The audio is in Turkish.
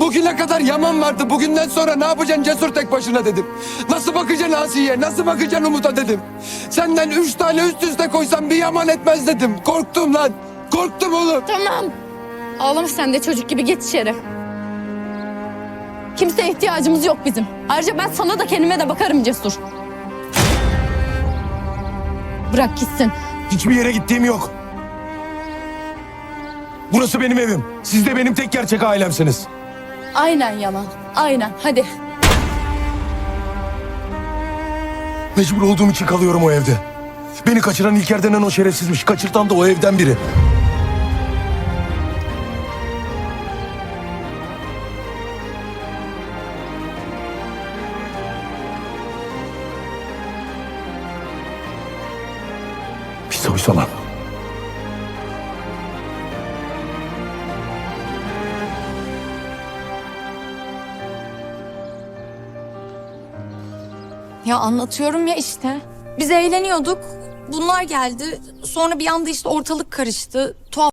Bugüne kadar Yaman vardı. Bugünden sonra ne yapacaksın Cesur tek başına dedim. Nasıl bakacaksın Asiye? Nasıl bakacaksın Umut'a dedim. Senden üç tane üst üste koysam bir Yaman etmez dedim. Korktum lan. Korktum oğlum. Tamam. Ağlama sen de çocuk gibi geç içeri. Kimseye ihtiyacımız yok bizim. Ayrıca ben sana da kendime de bakarım Cesur. Bırak gitsin. Hiçbir yere gittiğim yok. Burası benim evim. Siz de benim tek gerçek ailemsiniz. Aynen Yaman. Aynen. Hadi. Mecbur olduğum için kalıyorum o evde. Beni kaçıran İlker denen o şerefsizmiş. Kaçırtan da o evden biri. Bir soysalan. Ya anlatıyorum ya işte. Biz eğleniyorduk. Bunlar geldi. Sonra bir anda işte ortalık karıştı. Tuhaf